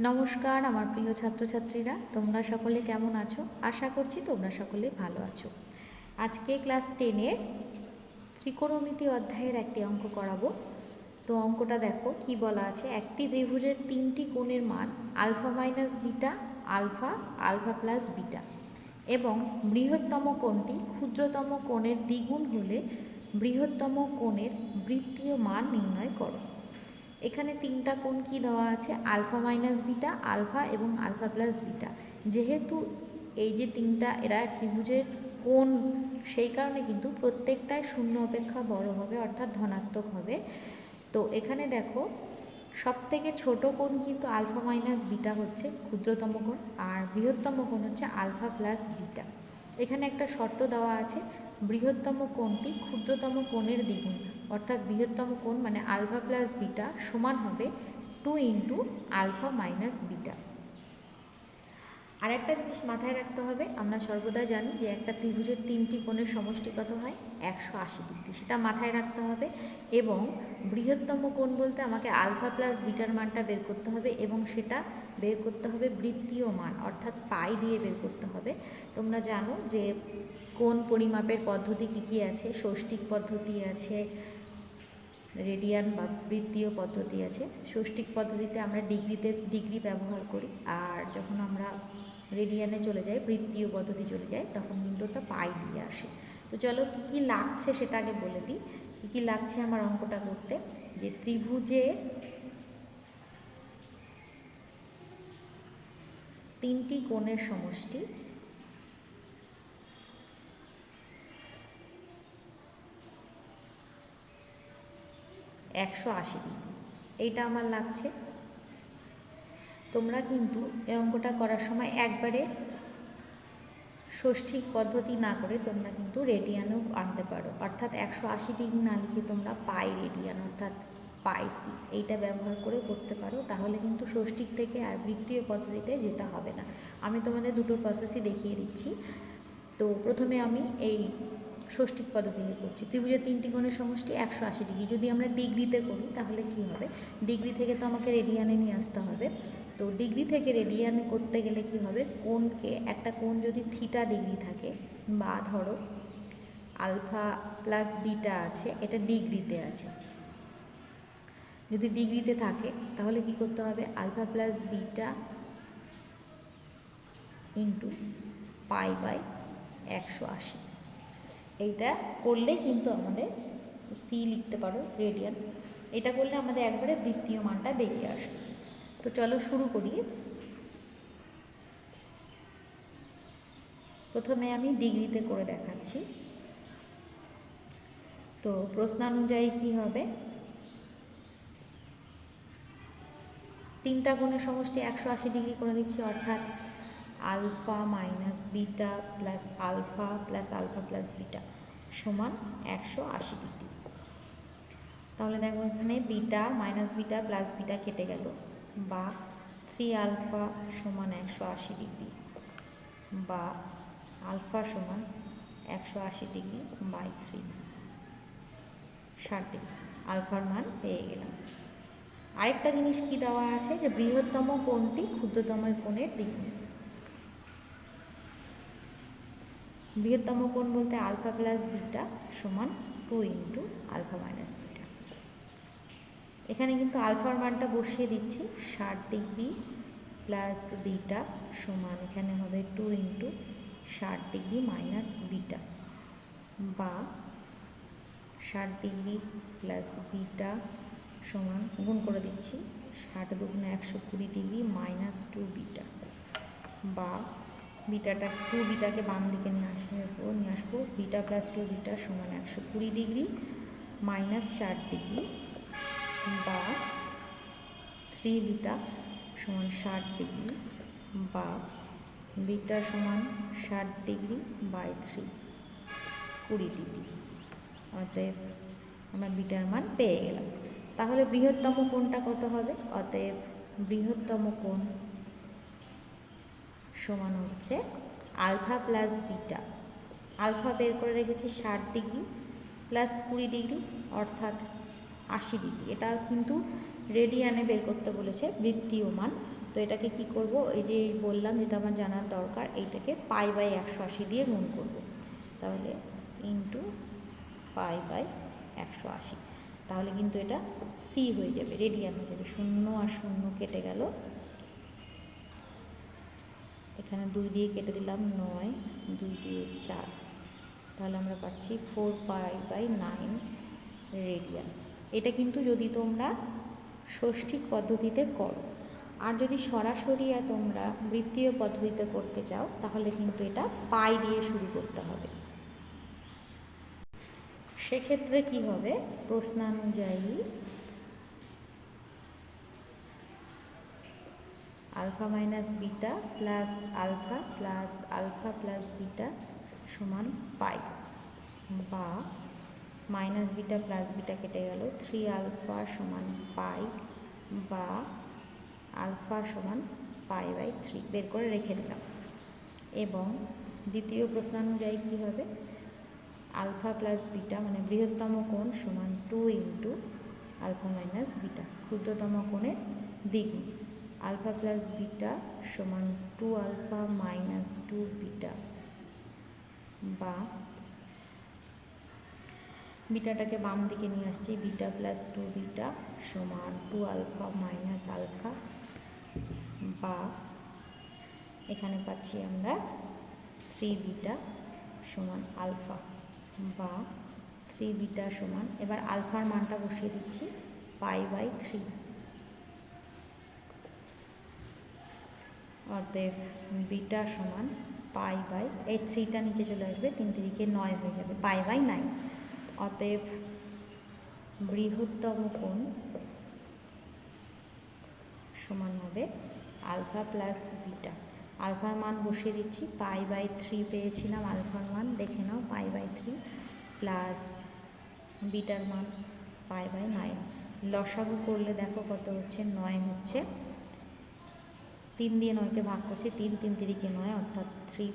নমস্কার, আমার প্রিয় ছাত্রছাত্রীরা, তোমরা সকলে কেমন আছো? আশা করছি তোমরা সকলে ভালো আছো। আজকে ক্লাস টেনের ত্রিকোণমিতি অধ্যায়ের একটি অঙ্ক করাবো। তো অঙ্কটা দেখো, কি বলা আছে? একটি ত্রিভুজের তিনটি কোণের মান alpha minus beta, alpha alpha plus beta. এবং বৃহত্তম কোণটি ক্ষুদ্রতম কোণের দ্বিগুণ হলে বৃহত্তম কোণের বৃত্তীয় মান নির্ণয় করো। এখানে তিনটা কোণ কি দেওয়া আছে? আলফা মাইনাস বিটা, আলফা এবং আলফা প্লাস বিটা। যেহেতু এই যে তিনটা, এরা ত্রিভুজের কোণ, সেই কারণে কিন্তু প্রত্যেকটাই শূন্য অপেক্ষা বড় হবে, অর্থাৎ ধনাত্মক হবে। তো এখানে দেখো সব থেকে ছোটো কোণ কিন্তু আলফা মাইনাস বিটা হচ্ছে ক্ষুদ্রতম কোণ, আর বৃহত্তম কোণ হচ্ছে আলফা প্লাস বিটা। এখানে একটা শর্ত দেওয়া আছে বৃহত্তম কোণটি ক্ষুদ্রতম কোণের দ্বিগুণ, অর্থাৎ বৃহত্তম কোণ মানে আলফা প্লাস বিটা সমান হবে two into alpha minus beta. আর একটা জিনিস মাথায় রাখতে হবে, আমরা সর্বদা জানি যে একটা ত্রিভুজের তিনটি কোণের সমষ্টি কত হয়? একশো আশি ডিগ্রি, সেটা মাথায় রাখতে হবে এবং বৃহত্তম কোণ বলতে আমাকে আলফা প্লাস বিটার মানটা বের করতে হবে এবং সেটা বের করতে হবে বৃত্তীয় মান, অর্থাৎ পাই দিয়ে বের করতে হবে। তোমরা জানো যে কোন পরিমাপের পদ্ধতি কী কী আছে? ষষ্ঠিক পদ্ধতি আছে, রেডিয়ান বা বৃত্তীয় পদ্ধতি আছে। ষষ্ঠিক পদ্ধতিতে আমরা ডিগ্রিতে, ডিগ্রি ব্যবহার করি। আর যখন আমরা রেডিয়ানে চলে যাই, বৃত্তীয় পদ্ধতি চলে যায় তখন কিন্তু ওটা পাই দিয়ে আসে। তো চলো কী কী লাগছে সেটা আগে বলে দিই। কী কী লাগছে আমার অঙ্কটা করতে? যে ত্রিভুজে তিনটি কোণের সমষ্টি একশো আশি ডিগ্রি এইটা আমার লাগছে। তোমরা কিন্তু এই অঙ্কটা করার সময় একবারে ষষ্ঠিক পদ্ধতি না করে তোমরা কিন্তু রেডিয়ানও আনতে পারো। অর্থাৎ একশো আশি ডিগ্রি না লিখে তোমরা পাই রেডিয়ান, অর্থাৎ পাইসি এইটা ব্যবহার করে করতে পারো। তাহলে কিন্তু ষষ্ঠিক থেকে আর বৃত্তীয় পদ্ধতিতে যেতে হবে না। আমি তোমাদের দুটো প্রসেসই দেখিয়ে দিচ্ছি। তো প্রথমে আমি এই ষষ্ঠিক পদ্ধতিতে করছি ত্রিভুজের তিনটি কোণের সমষ্টি একশো আশি ডিগ্রি। যদি আমরা ডিগ্রিতে করি, তাহলে কি হবে? ডিগ্রি থেকে তো আমাকে রেডিয়ানে নিয়ে আসতে হবে। তো ডিগ্রি থেকে রেডিয়ানে করতে গেলে কি হবে? কোণকে, একটা কোণ যদি থিটা ডিগ্রি থাকে, বা ধরো আলফা প্লাস বিটা আছে, এটা ডিগ্রিতে আছে। যদি ডিগ্রিতে থাকে, তাহলে কি করতে হবে? Alpha plus beta into pi by একশো আশি। এইটা করলে কিন্তু আমাদের সি লিখতে পারো রেডিয়ান এটা করলে আমাদের একবারে বৃত্তীয় মানটা বেরিয়ে আসবে। তো চলো শুরু করি। প্রথমে আমি ডিগ্রিতে করে দেখাচ্ছি। তো প্রশ্নানুযায়ী কি হবে? তিনটা কোণের সমষ্টি একশো আশি ডিগ্রি করে দিচ্ছি, অর্থাৎ alpha minus beta plus alpha plus alpha plus beta সমান একশো আশি ডিগ্রি। তাহলে দেখো এখানে beta minus beta plus beta কেটে গেল বা থ্রি আলফা সমান একশো আশি ডিগ্রি বা আলফা সমান একশো আশি ডিগ্রি বাই থ্রি ষাট ডিগ্রি। আলফার মান পেয়ে গেলাম। আরেকটা জিনিস কি দেওয়া আছে যে বৃহত্তম কোণটি ক্ষুদ্রতম কোণের দ্বিগুণ বৃহত্তম কোণ বলতে আলফা প্লাস বিটা সমান two into alpha minus beta. এখানে কিন্তু আলফার মানটা বসিয়ে দিচ্ছি, ষাট ডিগ্রি প্লাস বিটা সমান এখানে হবে টু ইন্টু ষাট ডিগ্রি মাইনাস বিটা বা ষাট ডিগ্রি প্লাস বিটা সমান গুণ করে দিচ্ছি, ষাট দুগুণে একশো কুড়ি ডিগ্রি মাইনাস টু বিটা বা বিটাটা টু বিটাকে বাম দিকে নিয়ে আসব নিয়ে আসব। বিটা প্লাস টু বিটা সমান একশো কুড়ি ডিগ্রি মাইনাস ষাট ডিগ্রি বা থ্রি বিটা সমান ষাট ডিগ্রি বা বিটা সমান ষাট ডিগ্রি বাই থ্রি কুড়ি ডিগ্রি অতএব আমরা বিটার মান পেয়ে গেলাম। তাহলে বৃহত্তম কোণটা কত হবে? অতএব বৃহত্তম কোণ সমান হচ্ছে আলফা প্লাস বিটা। আলফা বের করে রেখেছি ষাট ডিগ্রি প্লাস কুড়ি ডিগ্রি, অর্থাৎ আশি ডিগ্রি। এটা কিন্তু রেডিয়ানে বের করতে বলেছে বৃত্তীয় মান। তো এটাকে কি করব? এই যে বললাম যেটা আমার জানার দরকার, এইটাকে পাই বাই একশো আশি দিয়ে গুণ করব। তাহলে ইন্টু পাই বাই একশো আশি। তাহলে কিন্তু এটা সি হয়ে যাবে, রেডিয়ান হয়ে যাবে। শূন্য আর শূন্য কেটে গেল এখানে দুই দিয়ে কেটে দিলাম নয়, দুই দিয়ে চার। তাহলে আমরা পাচ্ছি four pi by nine radian এটা কিন্তু যদি তোমরা ষষ্ঠিক পদ্ধতিতে করো, আর যদি সরাসরি তোমরা বৃত্তীয় পদ্ধতিতে করতে চাও, তাহলে কিন্তু এটা পাই দিয়ে শুরু করতে হবে। সেক্ষেত্রে কি হবে? প্রশ্নানুযায়ী alpha minus beta plus alpha plus alpha plus beta সমান পাই। বা মাইনাস বিটা প্লাস বিটা কেটে গেল। থ্রি আলফা সমান পাই বা আলফা সমান পাই বাই থ্রি। বের করে রেখে দিলাম। এবং দ্বিতীয় প্রশ্নানুযায়ী কী হবে? আলফা প্লাস বিটা মানে বৃহত্তম কোণ সমান two into alpha minus beta. ক্ষুদ্রতম কোণের দ্বিগুণ। আলফা প্লাস বিটা সমান two alpha minus two beta. বা বিটাটাকে বাম দিকে নিয়ে আসছি, বিটা প্লাস টু বিটা সমান টু আলফা মাইনাস আলফা। বা এখানে পাচ্ছি আমরা থ্রি বিটা সমান আলফা। বা থ্রি বিটা সমান, এবার আলফার মানটা বসিয়ে দিচ্ছি, পাই বাই থ্রি। অতএব বিটা সমান পাই বাই, এই থ্রিটা নিচে চলে আসবে, তিন তিরিকে নয় হয়ে যাবে, পাই বাই নাইন। অতএব বৃহত্তম কোণ সমান হবে আলফা প্লাস বিটা। আলফার মান বসিয়ে দিচ্ছি, পাই বাই থ্রি পেয়েছিলাম আলফার মান, দেখে নাও, পাই বাই থ্রি প্লাস বিটার মান পাই বাই নাইন। লসাগু করলে দেখো কত হচ্ছে, নয় হচ্ছে। তিন দিয়ে নয়কে ভাগ করছি তিন তিন তিরিকে নয় অর্থাৎ থ্রি